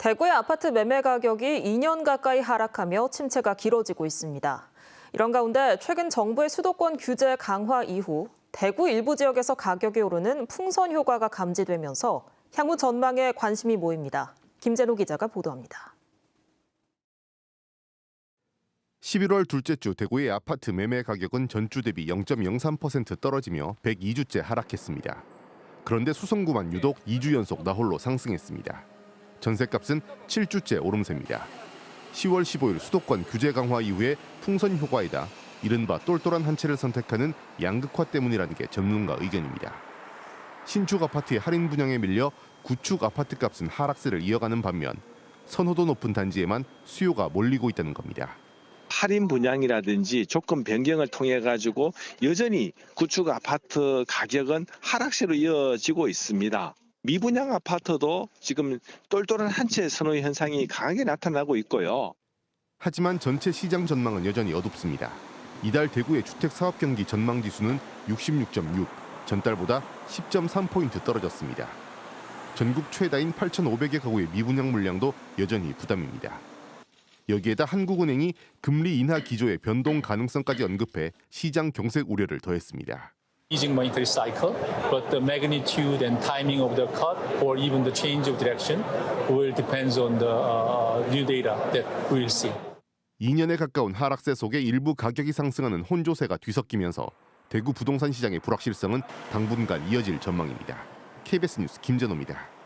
대구의 아파트 매매 가격이 2년 가까이 하락하며 침체가 길어지고 있습니다. 이런 가운데 최근 정부의 수도권 규제 강화 이후 대구 일부 지역에서 가격이 오르는 풍선 효과가 감지되면서 향후 전망에 관심이 모입니다. 김재노 기자가 보도합니다. 11월 둘째 주 대구의 아파트 매매 가격은 전주 대비 0.03% 떨어지며 102주째 하락했습니다. 그런데 수성구만 유독 2주 연속 나홀로 상승했습니다. 전셋값은 7주째 오름세입니다. 10월 15일 수도권 규제 강화 이후에 풍선 효과이다. 이른바 똘똘한 한 채를 선택하는 양극화 때문이라는 게 전문가 의견입니다. 신축 아파트의 할인 분양에 밀려 구축 아파트 값은 하락세를 이어가는 반면 선호도 높은 단지에만 수요가 몰리고 있다는 겁니다. 할인 분양이라든지 조건 변경을 통해 가지고 여전히 구축 아파트 가격은 하락세로 이어지고 있습니다. 미분양 아파트도 지금 똘똘한 한 채 선호 현상이 강하게 나타나고 있고요. 하지만 전체 시장 전망은 여전히 어둡습니다. 이달 대구의 주택 사업 경기 전망 지수는 66.6, 전달보다 10.3포인트 떨어졌습니다. 전국 최다인 8,500여 가구의 미분양 물량도 여전히 부담입니다. 여기에다 한국은행이 금리 인하 기조의 변동 가능성까지 언급해 시장 경색 우려를 더했습니다. Easing monetary cycle, but the magnitude and timing of the cut or even the change of direction will depends on the uh, new data that we'll see. 2년에 가까운 하락세 속에 일부 가격이 상승하는 혼조세가 뒤섞이면서 대구 부동산 시장의 불확실성은 당분간 이어질 전망입니다. KBS 뉴스 김전호입니다.